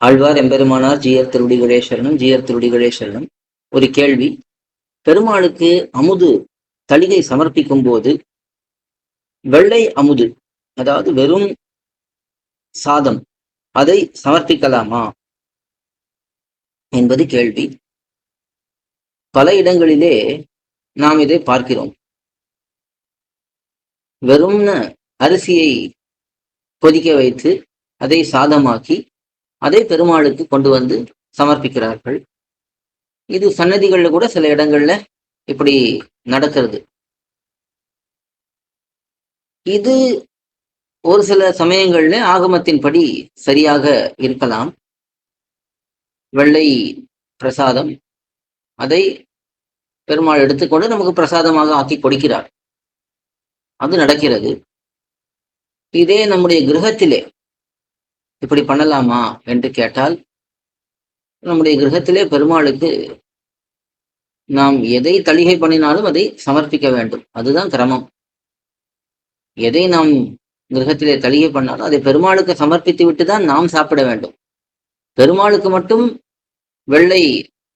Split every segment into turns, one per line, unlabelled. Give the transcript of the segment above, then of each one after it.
ஆழ்வார் எம்பெருமானார் ஜியர் திருடி கணேஸ்வரனும் ஜியர் திருடி கணேஸ்வரனும் ஒரு கேள்வி. பெருமாளுக்கு அமுது தளிகை சமர்ப்பிக்கும் போது வெள்ளை அமுது அதாவது வெறும் சாதம் அதை சமர்ப்பிக்கலாமா என்பது கேள்வி. பல இடங்களிலே நாம் இதை பார்க்கிறோம். வெறும்ன அரிசியை கொதிக்க வைத்து அதை சாதமாக்கி அதை பெருமாளுக்கு கொண்டு வந்து சமர்ப்பிக்கிறார்கள். இது சன்னதிகளில் கூட சில இடங்கள்ல இப்படி நடக்கிறது. இது ஒரு சில சமயங்கள்ல ஆகமத்தின்படி சரியாக இருக்கலாம். வெள்ளை பிரசாதம் அதை பெருமாள் எடுத்துக்கொண்டு நமக்கு பிரசாதமாக ஆக்கி கொடுக்கிறார். அது நடக்கிறது. இதே நம்முடைய கிரகத்திலே இப்படி பண்ணலாமா என்று கேட்டால் நம்முடைய கிரகத்திலே பெருமாளுக்கு நாம் எதை தளிகை பண்ணினாலும் அதை சமர்ப்பிக்க வேண்டும். அதுதான் கிரமம். எதை நாம் கிரகத்திலே தளிகை பண்ணாலும் அதை பெருமாளுக்கு சமர்ப்பித்து விட்டு தான் நாம் சாப்பிட வேண்டும். பெருமாளுக்கு மட்டும் வெள்ளை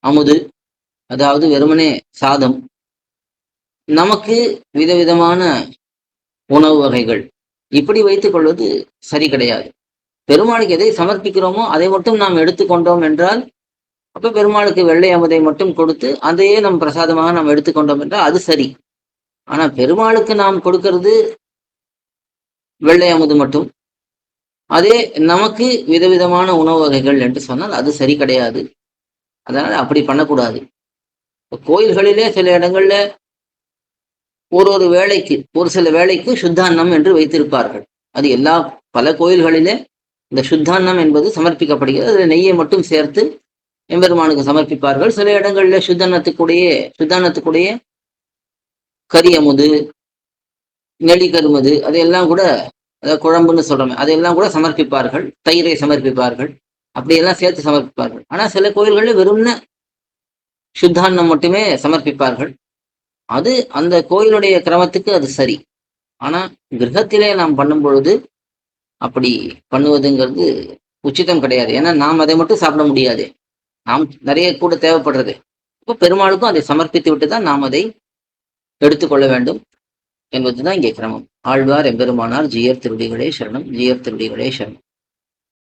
அமுது அதாவது வெறுமனே சாதம் நமக்கு விதவிதமான உணவு வகைகள் இப்படி வைத்துக் கொள்வது சரி கிடையாது. பெருமாளுக்கு எதை சமர்ப்பிக்கிறோமோ அதை மட்டும் நாம் எடுத்துக்கொண்டோம் என்றால் அப்ப பெருமாளுக்கு வெள்ளை அமுதை மட்டும் கொடுத்து அதையே நம் பிரசாதமாக நாம் எடுத்துக்கொண்டோம் என்றால் அது சரி. ஆனா பெருமாளுக்கு நாம் கொடுக்கிறது வெள்ளை அமுது மட்டும். அதே நமக்கு விதவிதமான உணவு வகைகள் என்று சொன்னால் அது சரி கிடையாது. அதனால அப்படி பண்ணக்கூடாது. கோயில்களிலே சில இடங்கள்ல ஒரு ஒரு வேலைக்கு ஒரு சில வேலைக்கு சுத்தாண்ணம் என்று வைத்திருப்பார்கள். அது எல்லா பல கோயில்களிலே இந்த சுத்தான்னம் என்பது சமர்ப்பிக்கப்படுகிறது. அதில் நெய்யை மட்டும் சேர்த்து எம்பெருமானுக்கு சமர்ப்பிப்பார்கள். சில இடங்கள்ல சுத்தன்னத்துக்குடைய சுத்தானத்துக்குடைய கரியமுது நெளிகருமது அதையெல்லாம் கூட அதாவது குழம்புன்னு சொல்றோமே அதையெல்லாம் கூட சமர்ப்பிப்பார்கள். தயிரை சமர்ப்பிப்பார்கள். அப்படியெல்லாம் சேர்த்து சமர்ப்பிப்பார்கள். ஆனா சில கோயில்களில் வெறும்ன சுத்தான்னம் மட்டுமே சமர்ப்பிப்பார்கள். அது அந்த கோயிலுடைய கிரமத்துக்கு அது சரி. ஆனா கிரகத்திலே நாம் பண்ணும் பொழுது அப்படி பண்ணுவதுங்கிறது உச்சிதம் கிடையாது. ஏன்னா நாம் அதை மட்டும் சாப்பிட முடியாது. நாம் நிறைய கூட தேவைப்படுறது. இப்போ பெருமாளுக்கும் அதை சமர்ப்பித்து விட்டு தான் நாம் அதை எடுத்துக்கொள்ள வேண்டும் என்பதுதான் இங்கே கிரமம் ஆழ்வார் எம்பெருமானார் ஜியர் திருடிகளே சரணம் ஜியர் திருடிகளே சரணம்.